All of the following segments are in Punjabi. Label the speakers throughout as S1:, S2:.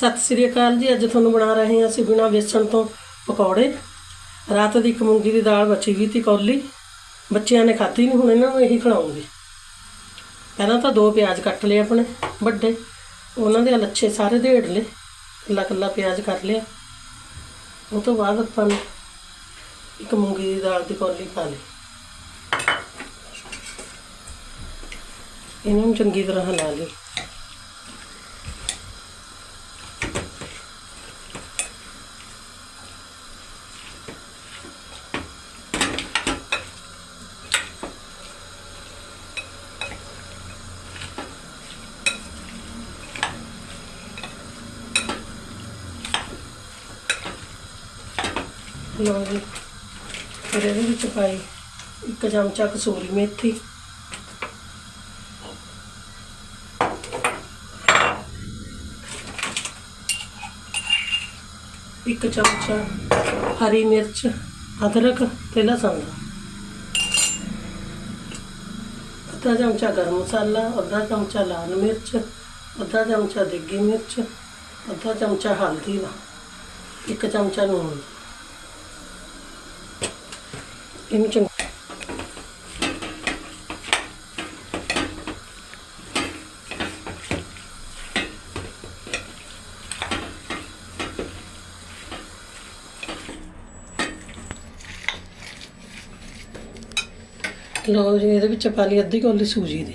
S1: ਸਤਿ ਸ੍ਰੀ ਅਕਾਲ ਜੀ। ਅੱਜ ਤੁਹਾਨੂੰ ਬਣਾ ਰਹੇ ਹਾਂ ਅਸੀਂ ਬਿਨਾ ਵੇਸਣ ਤੋਂ ਪਕੌੜੇ। ਰਾਤ ਦੀ ਇੱਕ ਮੂੰਗੀ ਦੀ ਦਾਲ ਬਚੀ ਵੀ ਤੀ ਕੌਲੀ। ਬੱਚਿਆਂ ਨੇ ਖਾਧੀ ਨਹੀਂ ਹੁਣ ਇਹਨਾਂ ਨੂੰ ਇਹੀ ਖਿਲਾਉਂਗੀ। ਪਹਿਲਾਂ ਤਾਂ ਦੋ ਪਿਆਜ਼ ਕੱਟ ਲਏ ਆਪਣੇ ਵੱਡੇ। ਉਹਨਾਂ ਦੇ ਲੱਛੇ ਸਾਰੇ ਢੇੜ ਲਏ। ਕੱਲਾ ਕੱਲਾ ਪਿਆਜ਼ ਕਰ ਲਿਆ। ਉਹ ਤੋਂ ਬਾਅਦ ਆਪਾਂ ਨੇ ਇੱਕ ਮੂੰਗੀ ਦੀ ਦਾਲ ਦੀ ਕੌਲੀ ਪਾ ਲਈ। ਇਹਨਾਂ ਨੂੰ ਚੰਗੀ ਤਰ੍ਹਾਂ ਹਿਲਾ ਲਈ। ਲਓ ਜੀ ਫਿਰ ਇਹਦੇ ਵਿੱਚ ਪਾਈ ਇੱਕ ਚਮਚਾ ਕਸੂਰੀ ਮੇਥੀ। ਇੱਕ ਚਮਚਾ ਹਰੀ ਮਿਰਚ, ਅਦਰਕ ਤੇ ਲਸਣ। ਦਾ ਅੱਧਾ ਚਮਚਾ ਗਰਮ ਮਸਾਲਾ, ਅੱਧਾ ਚਮਚਾ ਲਾਲ ਮਿਰਚ, ਅੱਧਾ ਚਮਚਾ ਦੇਗੀ ਮਿਰਚ, ਅੱਧਾ ਚਮਚਾ ਹਲਦੀ ਦਾ ਇੱਕ ਚਮਚਾ ਨੂਣ। ਇਹਨੂੰ ਚੰਗਾ ਲਓ ਜੀ ਇਹਦੇ ਵਿੱਚ ਪਾ ਲਈ ਅੱਧੀ ਕੌਲੀ ਸੂਜੀ ਦੀ।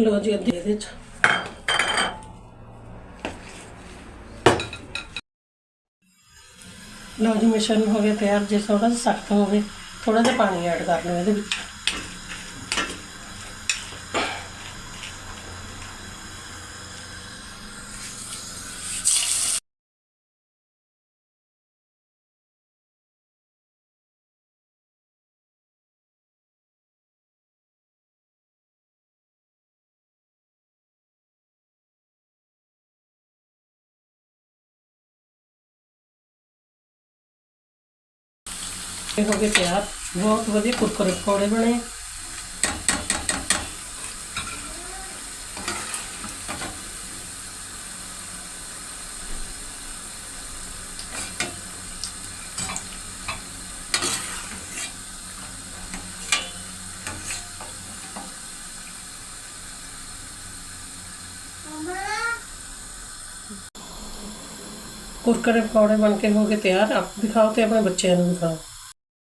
S1: ਲਓ ਜੀ ਅੱਧੀ ਇਹਦੇ ਚ। ਲਓ ਜੀ ਮਿਸ਼ਰਣ ਹੋ ਗਿਆ ਤਿਆਰ, ਜੇ ਥੋੜਾ ਜਿਹਾ ਸਖਤ ਹੋਵੇ ਥੋੜਾ ਜਿਹਾ ਪਾਣੀ ਐਡ ਕਰ ਲਓ ਇਹਦੇ ਵਿੱਚ। ਇਹ ਹੋ ਗਏ ਤਿਆਰ ਬਹੁਤ ਵਧੀਆ ਕੁਰਕਰੇ ਪਕੌੜੇ ਬਣੇ ਕੁਰਕਰੇ ਪਕੌੜੇ ਬਣ ਕੇ ਹੋ ਗਏ ਤਿਆਰ ਆਪ ਦਿਖਾਓ ਤੇ ਆਪਣੇ ਬੱਚਿਆਂ ਨੂੰ ਦਿਖਾਓ